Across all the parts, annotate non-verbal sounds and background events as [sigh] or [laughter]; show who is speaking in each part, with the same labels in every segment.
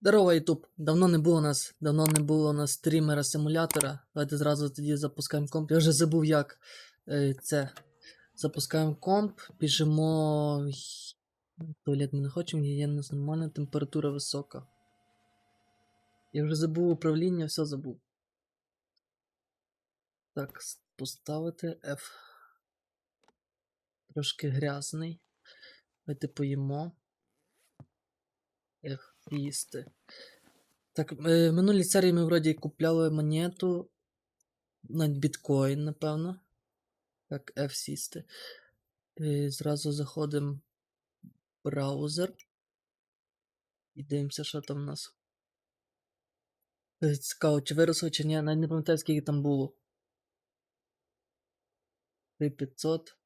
Speaker 1: Здорово, Ютуб! Давно не було нас, давно не було нас стрімера симулятора. Давайте зразу тоді запускаємо комп. Я вже забув як е, це. Запускаємо комп, біжимо. В Туалет ми не хочемо, є у нас нормальна температура висока. Я вже забув управління, все забув. Так, поставити F. Трошки грязний. Давайте поїмо. Ех, їсти. Так, е, в минулій серії ми вроді купляли монету. Навіть біткоін, напевно. Так, F сісти. І зразу заходимо в браузер. І дивимося, що там в нас. Е, Цікаво, чи виросло, чи ні. Навіть не пам'ятаю, скільки там було. 3500.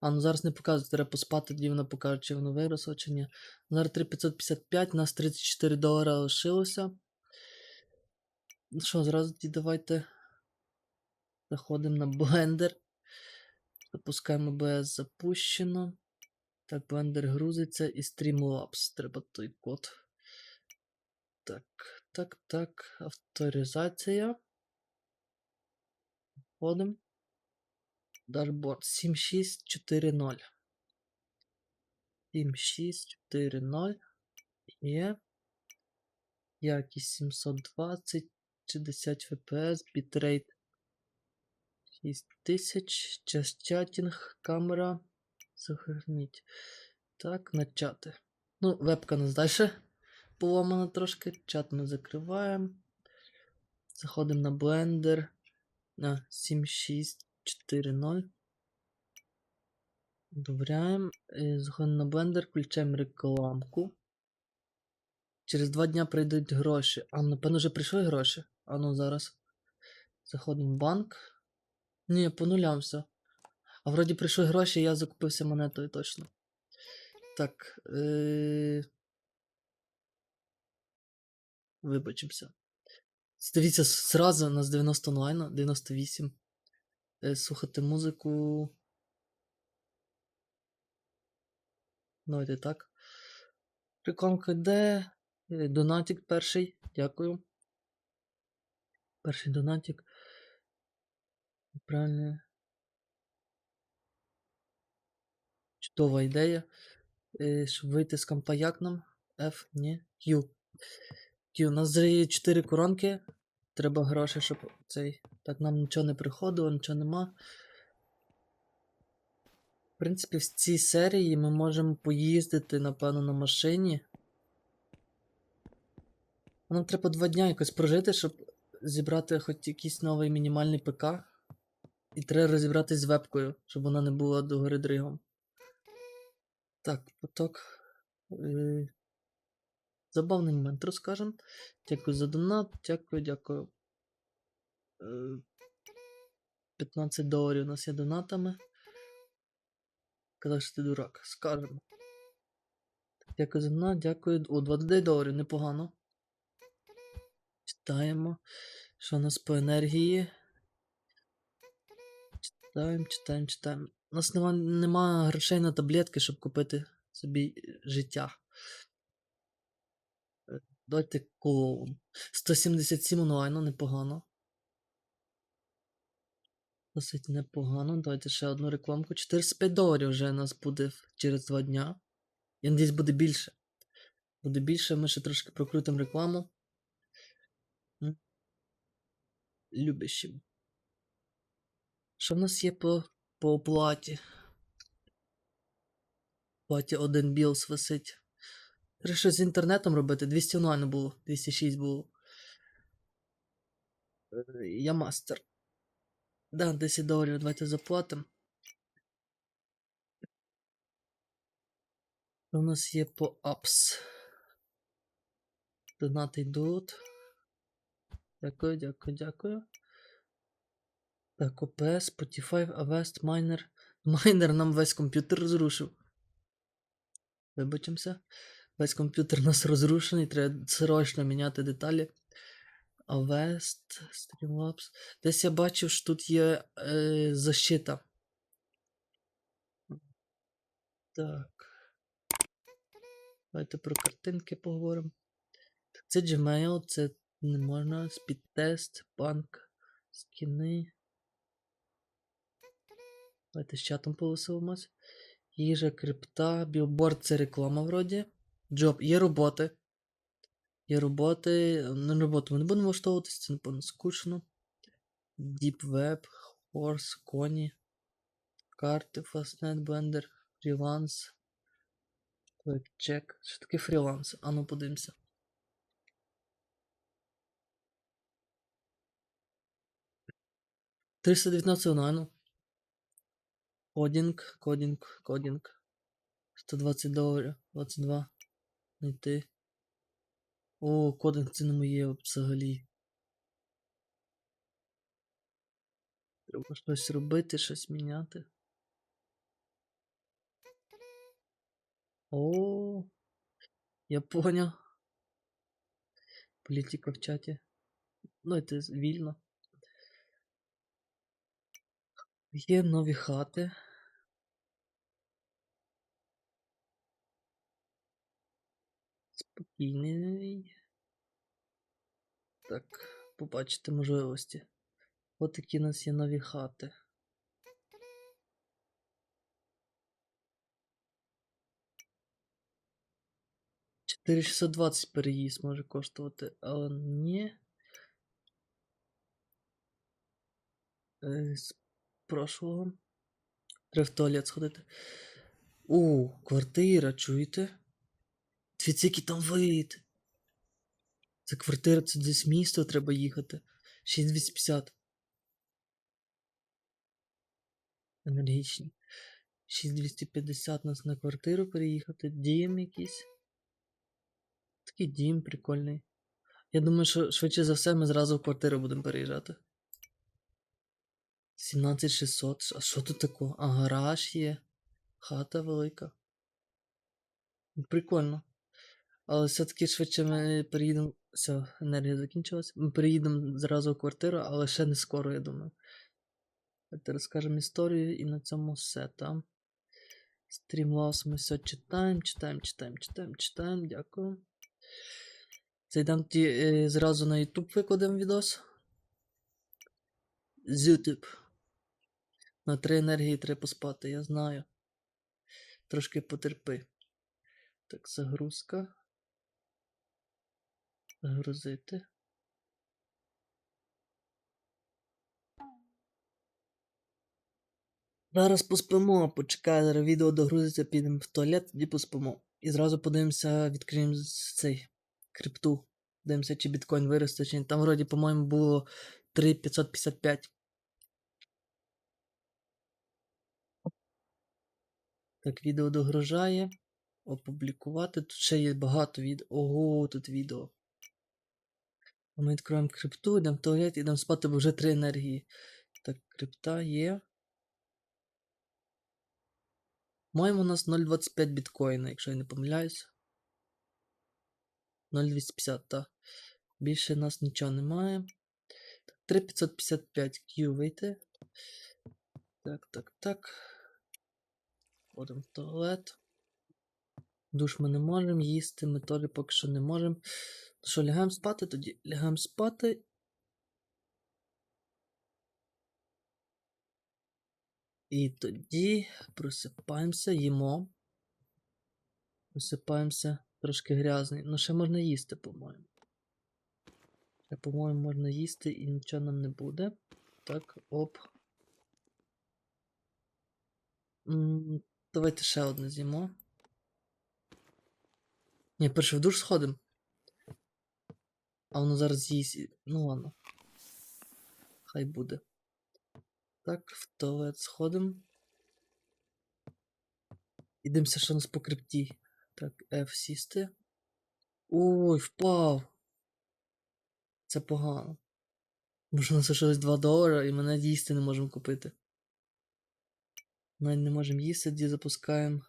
Speaker 1: А, ну зараз не показує, треба поспати, тоді вона покаже, чи воно виросло, чи ні. Зараз 3555, у нас 34 долара лишилося. Ну що, зразу тоді давайте заходимо на блендер. Запускаємо OBS запущено. Так, блендер грузиться і Streamlabs. Треба той код. Так, так, так. Авторизація. Входимо. Дарбот 7640. 7640 є. Якість 720, 60 FPS, бітрейт 6000, час чатінг, камера. Загорніть. Так, на чати. Ну, вебка нас далі поломана трошки. Чат ми закриваємо. Заходимо на Blender на 76. 4.0. Довіряємо. Э, Заходимо на блендер, включаємо рекламку. Через два дня прийдуть гроші. А, ну, напевно, вже прийшли гроші. А ну зараз. Заходимо в банк. Ні, по нулям все. А вроді прийшли гроші, я закупився монетою точно. Так. Э, е... Вибачимося. Дивіться, зразу у нас 90 онлайна, 98. Е, слухати музику. Давайте так. Рекламка йде. Е, Донатик перший. Дякую. Перший донатик. Правильно. Чудова ідея. Е, щоб вийти з компа як нам? F, ні. Q. Q. У нас є 4 коронки. Треба гроші, щоб цей. Так, нам нічого не приходило, нічого нема. В принципі, в цій серії ми можемо поїздити, напевно, на машині. Нам треба два дня якось прожити, щоб зібрати хоч якийсь новий мінімальний ПК. І треба розібратись з вебкою, щоб вона не була догори дригом. Так, поток. Забавний момент розкажем. Дякую за донат. Дякую, дякую. Е... 15 доларів у нас є донатами. Казав, що ти дурак. Скажемо. Дякую за донат, дякую. О, 29 доларів, непогано. Читаємо. Що у нас по енергії? Читаємо, читаємо, читаємо. У нас нема, нема грошей на таблетки, щоб купити собі е, життя. Е, Давайте клоун. 177 онлайну, непогано. Досить непогано. Давайте ще одну рекламку. 405 доларів вже у нас буде через 2 дня. Я надіюсь, буде більше. Буде більше, ми ще трошки прокрутимо рекламу. Любящим. Що в нас є по, по оплаті? Оплаті один білс висить. Треба щось з інтернетом робити. 200 онлайн було, 206 було. Е, Я мастер. Да, 10 доларів давайте заплатимо. У нас є по апс. Донати йдуть. Дякую, дякую, дякую. Так, OPS, Spotify, Avest, Miner. Майнер нам весь комп'ютер розрушив. Вибачимося. Весь комп'ютер у нас розрушений, треба срочно міняти деталі. Avest, Streamlabs. Десь я бачив, що тут є е, защита. Так. Давайте про картинки поговоримо. Це Gmail, це не можна. Спідтест, банк, скіни. Давайте з чатом повеселимось. Їжа, крипта, білборд це реклама вроді. Джоб, є роботи. Є роботи. На роботу ми не будемо влаштовуватися, це напевно скучно. Deep Web, Horse, коні. Карти, Fastnet, Blender, фріланс. Чек. Що таке фріланс? Ану подивимося. Триста дев'ятнадцять онлайну. Кодінг, кодінг, кодінг. 120 доларів, 22. Найти. О, кодинг це не моє взагалі. Треба щось робити, щось міняти. О, я поняв. Політика в чаті. Ну, це вільно. Є нові хати. Спокійний. Так, побачите можливості. От такі у нас є нові хати. Чотири переїзд може коштувати, але ні. Е, З прошлого. Треба в туалет сходити. О, квартира, чуєте? Дивіться, який там вид. Це квартира, це десь місто треба їхати. 6250. Енергічні. 6250 нас на квартиру переїхати. Дім якийсь. Такий дім прикольний. Я думаю, що швидше за все ми зразу в квартиру будемо переїжджати. 17600. А що тут такого? А гараж є. Хата велика. Прикольно. Але все-таки швидше ми переїдемо. Все, енергія закінчилась. Ми переїдемо зразу в квартиру, але ще не скоро, я думаю. Давайте розкажемо історію і на цьому все там. Стрімлаус ми все читаємо, читаємо, читаємо, читаємо, читаємо. Дякую. Зайдемо ті, е, зразу на YouTube викладемо відос. З YouTube. На три енергії треба поспати, я знаю. Трошки потерпи. Так, загрузка. Загрузити. Зараз поспимо, почекай, зараз відео догрузиться, підемо в туалет, тоді поспимо. І зразу подивимося, відкриємо цей крипту. Дивимося, чи біткоін виросте, чи ні. Там вроді, по-моєму, було 3,555. Так, відео догружає. Опублікувати. Тут ще є багато відео. Ого, тут відео. Ми відкриваємо крипту, йдемо в туалет, йдемо спати, бо вже три енергії. Так, крипта є. Маємо у нас 0,25 біткоїна, якщо я не помиляюсь. 0,250, так. Більше нас нічого немає. Так, 3,555 Q вийти. Так, так, так. Ходимо в туалет. Душ ми не можемо, їсти ми теж поки що не можемо. Що, лягаємо спати тоді? Лягаємо спати. І тоді просипаємося, їмо. Просипаємося трошки грязний. Ну, ще можна їсти, по-моєму. Ще, по-моєму, можна їсти і нічого нам не буде. Так, оп. М, Давайте ще одне з'їмо. Ні, перше в душ сходимо. А воно зараз з'їсть. і- Ну ладно. Хай буде. Так, в туалет сходимо. Ідемося, що нас по крипті. Так, F сісти. Ой, впав. Це погано. Може, у нас лишилось 2 долара і ми навіть їсти не можемо купити. Навіть не можемо їсти, тоді запускаємо.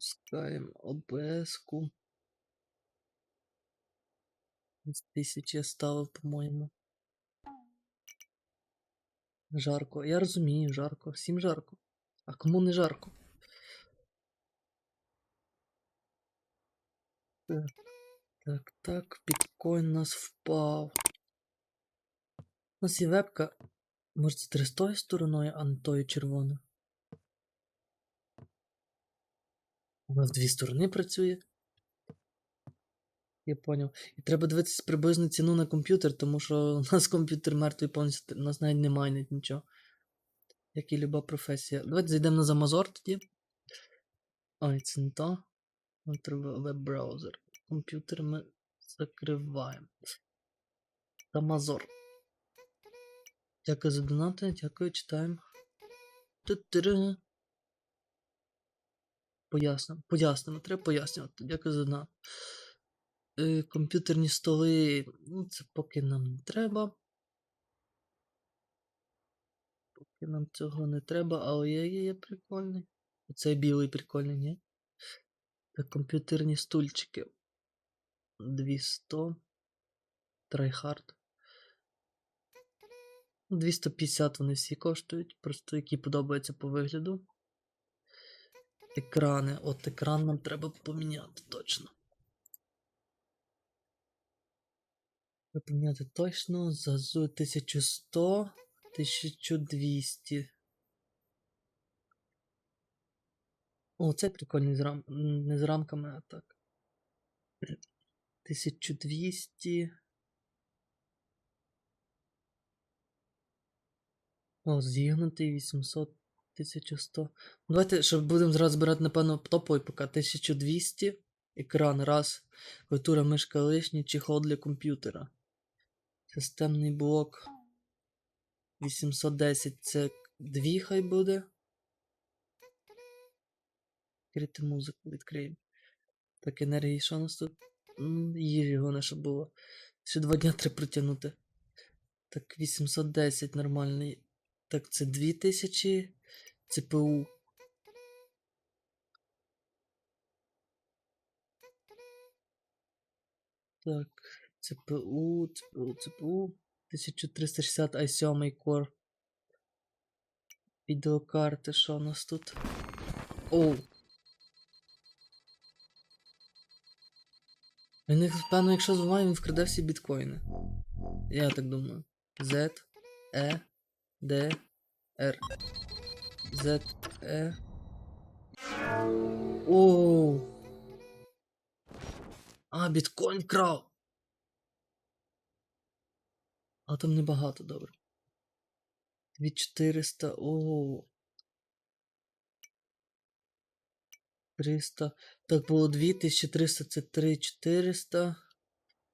Speaker 1: Запускаємо ОБС-ку. Тисячі я ставив, по-моєму. Жарко. Я розумію, жарко. Всім жарко. А кому не жарко? Так, так, біткоін у нас впав. У нас є вебка. Може це з тою стороною, а не тою червоною. Вона в дві сторони працює. Я поняв. І треба дивитися приблизну ціну на комп'ютер, тому що [laughs] у нас комп'ютер мертвий повністю, у нас навіть немає навіть нічого. Як і люба професія. Давайте зайдемо на Замазор тоді. Ой, це не то. Треба веб-браузер. Комп'ютер ми закриваємо. Замазор. Дякую за донати, дякую, читаємо. Ту-ту-ру. Пояснимо, пояснимо, треба пояснювати. Дякую за донат. Е, комп'ютерні столи. Ну, це поки нам не треба. Поки нам цього не треба, але є, є, є прикольний. Оцей білий прикольний, ні? Так, комп'ютерні стульчики. 200. Трайхард. 250 вони всі коштують, просто які подобаються по вигляду. Екрани. От екран нам треба поміняти точно. Треба поміняти точно за з 1100, 1200. О, це прикольний з рам... не з рамками, а так. 1200. О, зігнутий 800, 1100. Ну, Давайте, щоб будемо зразу збирати, напевно, топовий ПК. 1200. Екран раз. Клавіатура мишка лишня, чехол для комп'ютера. Системний блок. 810 це 2 хай буде. Відкрити музику, відкриємо. Так, енергії, що у нас тут? Їжі головне, щоб було. Ще два дня треба протягнути. Так, 810 нормальний. Так, це 2000 ЦПУ. Так, ЦПУ, ЦПУ, ЦПУ. 1360 i7 Core. Відеокарти, що у нас тут? Оу. Він, певно, якщо зламає, він вкраде всі біткоїни. Я так думаю. Z, E, D, R. Z, E. Оу. А, біткоін крав. А там небагато, добре. 2400. Оу. 300. Так було 2300, це 3400.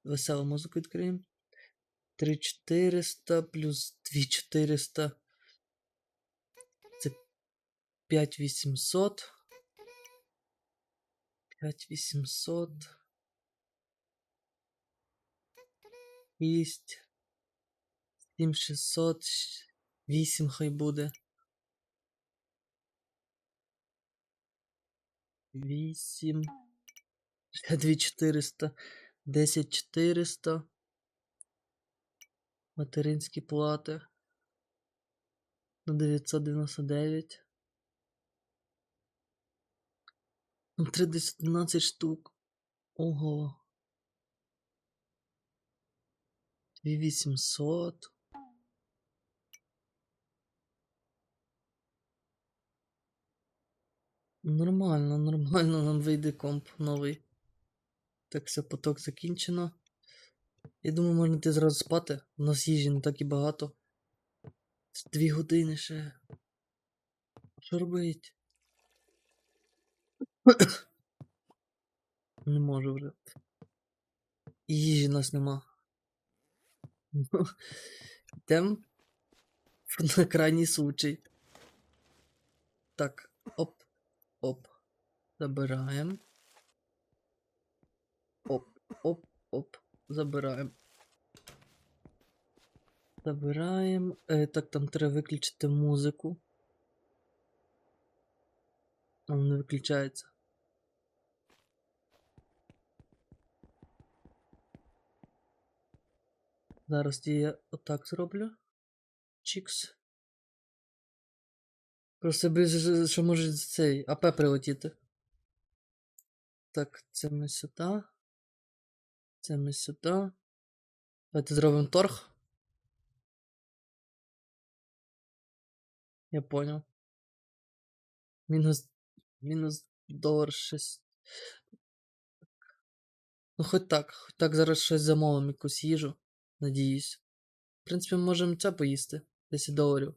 Speaker 1: Веселу музику відкриємо. 3400 плюс 2400. Це 5800. 5800. 6. 7600. 8 хай буде. 8. 2400. 10400. Материнські плати. На 999. Ну, 311 штук. Ого. 2800. Нормально, нормально нам вийде комп новий. Так, все, поток закінчено. Я думаю, можна йти зразу спати. У нас їжі не так і багато. Дві години ще. Що робить? [coughs] Не можу вже. Їжі нас нема. [laughs] Ну, на крайній случай. Так, оп, оп. Забираємо. Оп, оп, оп. Забираємо. Забираємо. Е, так, там треба виключити музику. А не виключається. Зараз я отак зроблю. Чікс. Просто без, що може цей АП прилетіти. Так, це ми сюди. Це ми сюди. Давайте зробимо торг. Я понял. Мінус. Мінус долар 6. Ну, хоч так, хоч так зараз щось замовимо, якусь їжу. Надіюсь. В принципі, ми можемо це поїсти. 10 доларів.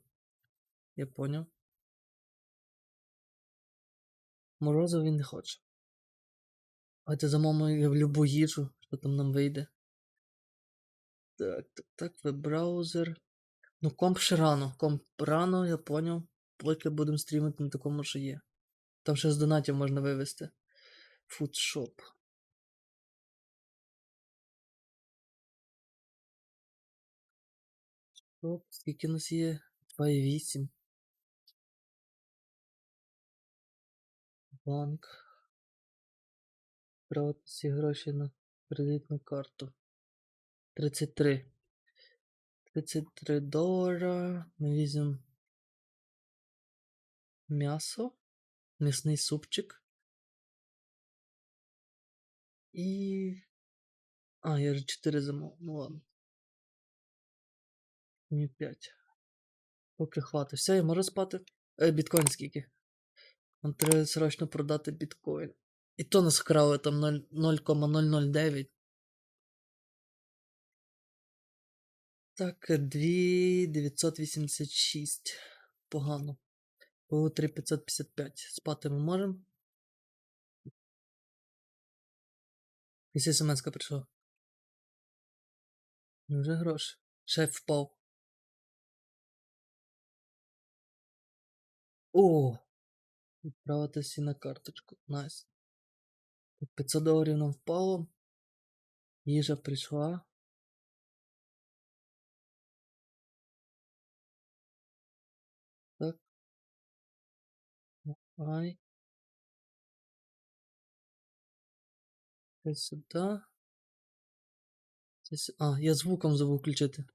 Speaker 1: Я поняв. Морозиво він не хоче. Давайте замовимо в любу їжу, що там нам вийде. Так, так, так, веб-браузер. Ну, комп ще рано. Комп рано, я поняв. Поки будемо стрімити на такому, що є. Там ще з донатів можна вивести. Фудшоп. Оп, скільки у нас є? 2,8. Банк. Брати всі гроші на кредитну карту. 33. 33 долара. Ми візьмемо м'ясо. М'ясний супчик. І. А, я вже 4 замов. Ну ладно. Мені 5. Поки хватить. Все, я можу спати. Е, біткоін скільки? Нам треба срочно продати біткоін. І то нас вкрали там 0,009. Так, 2986. Погано. Було 3555. Спати ми можемо. І смс прийшла. Вже гроші. Шеф впав. О! Відправити всі на карточку. Найс. 500 доларів нам впало. Їжа прийшла. Так. Ай. Це сюди. Це сю... А, я звуком забув включити.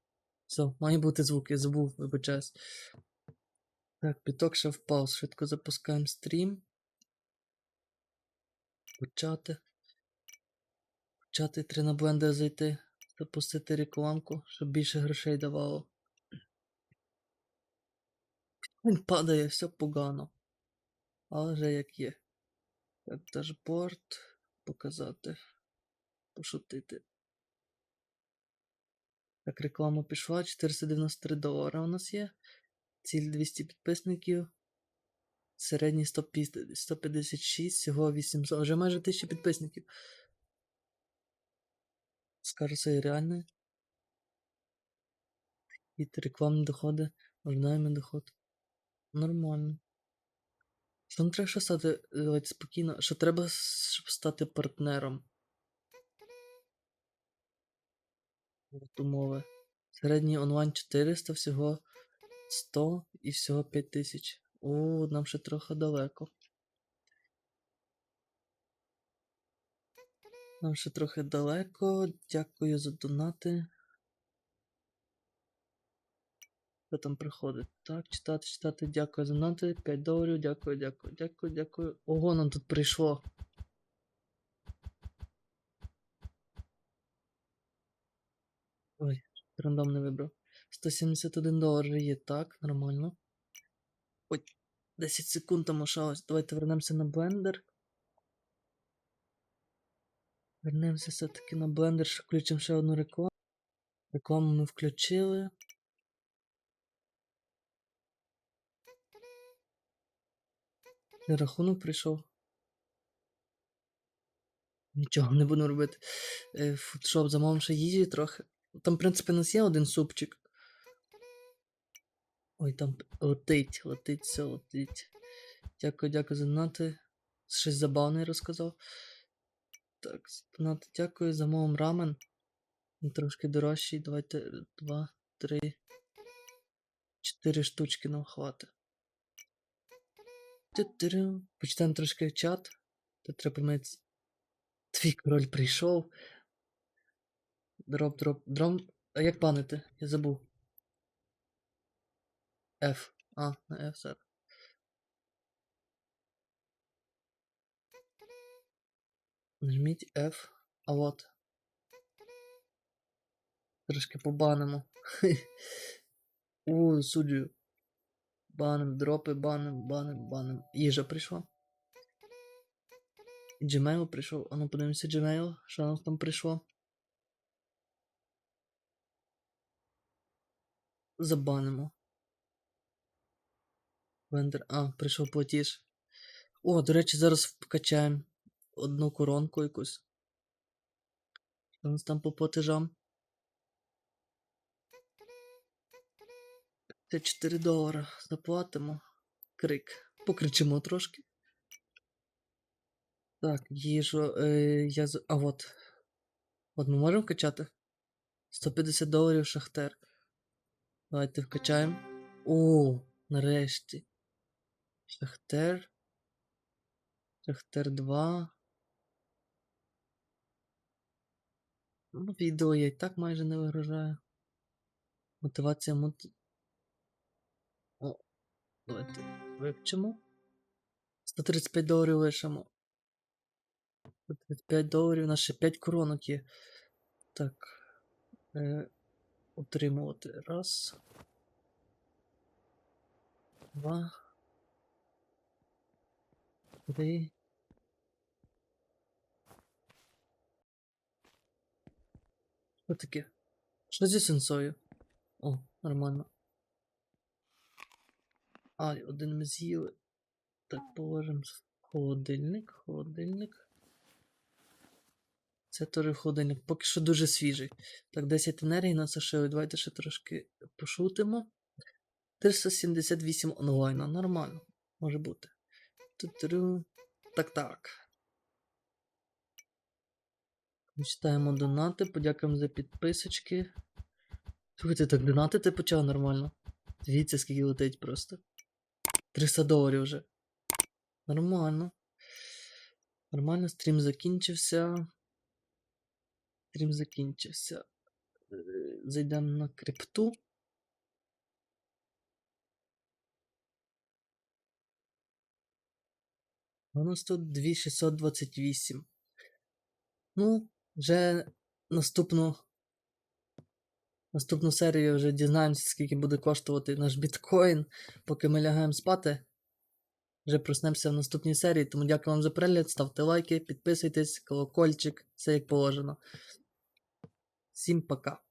Speaker 1: Все, має бути звук, я забув, вибачаюсь. Так, біток ще впав. Швидко запускаємо стрім. Почати. Почати треба на блендер зайти. Запустити рекламку, щоб більше грошей давало. Він падає, все погано. Але вже як є. Так, дашборд. Показати. Пошутити. Так, реклама пішла. 493 долара у нас є. Ціль 200 підписників. Середній 156, всього 800. Вже майже 1000 підписників. Скажу, це реальне. І рекламні доходи, ожидаємо доход. Нормально. Що нам треба ще стати, давайте спокійно, що треба, щоб стати партнером. От умови. Середній онлайн 400, всього 100 і всього 5000. О, нам ще трохи далеко. Нам ще трохи далеко. Дякую за донати. Що там приходить? Так, читати, читати, дякую за донати. 5 доларів, дякую, дякую, дякую, дякую. Ого, нам тут прийшло. Ой, рандом не вибрав. 171 долар є, так, нормально. Ой, 10 секунд там лишалось. Давайте вернемося на блендер. Вернемося все-таки на блендер, включимо ще одну рекламу. Рекламу ми включили. І Рахунок прийшов. Нічого не буду робити. Футшоп замовимо ще їжі трохи. Там, в принципі, у нас є один супчик. Ой, там летить, летить, все летить. Дякую, дякую за донати. Щось забавне розказав. Так, донати дякую, замовимо рамен. Трошки дорожчий. Давайте е, два, три, чотири штучки нам хватить. Почитаємо трошки чат. Тут треба помити. Твій король прийшов. Дроп, дроп, дром. А як банити? Я забув. F. А, на F зараз. Нажміть F. А от. Трошки побанимо. [laughs] У, суддю. Баним, дропи, баним, баним, баним. Їжа прийшла. Gmail прийшов. А ну подивимося Gmail. Що нам там прийшло? Забанимо. Вендер. А, прийшов платіж. О, до речі, зараз вкачаємо одну коронку якусь. У нас там по платежам? 54 долара. Заплатимо. Крик. Покричимо трошки. Так, їжу. Е, я. А от. От ми можемо вкачати? 150 доларів шахтер. Давайте вкачаємо. О, нарешті. Шахтер. Шахтер 2. Ну, відео я і так майже не вигружаю. Мотивація мот... О, давайте вивчимо. 135 доларів лишимо. 135 доларів, у нас ще 5 коронок є. Так. Е, утримувати. Раз. Два. Три. Що таке? Що зі сенсою? О, нормально. А, один ми з'їли. Так, положимо холодильник, холодильник. Це теж холодильник, поки що дуже свіжий. Так, 10 енергії на сушили. Давайте ще трошки пошутимо. 378 онлайна, нормально. Може бути. Так, так. Читаємо донати, подякуємо за підписочки. Слухайте, так донатити почав нормально. Дивіться, скільки летить просто. 300 доларів вже. Нормально. Нормально, стрім закінчився. Стрім закінчився. Зайдемо на крипту. У нас тут 2628. Ну, вже наступну. Наступну серію вже дізнаємося, скільки буде коштувати наш біткоін, поки ми лягаємо спати. Вже проснемося в наступній серії. Тому дякую вам за перегляд. Ставте лайки, підписуйтесь, колокольчик, все як положено. Всім пока.